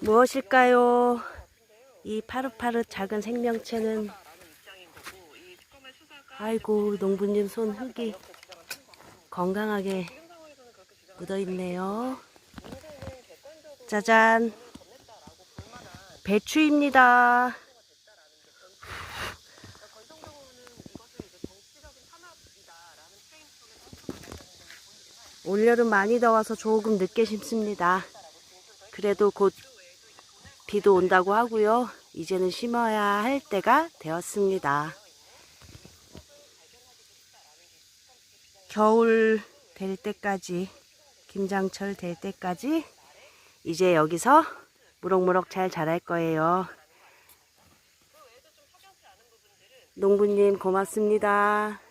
무엇일까요? 이 파릇파릇 작은 생명체는 아이고 농부님 손 흙이 건강하게 묻어 있네요. 짜잔 배추입니다. 올여름 많이 더워서 조금 늦게 심습니다. 그래도 곧 비도 온다고 하고요. 이제는 심어야 할 때가 되었습니다. 겨울 될 때까지, 김장철 될 때까지 이제 여기서 무럭무럭 잘 자랄 거예요. 농부님 고맙습니다.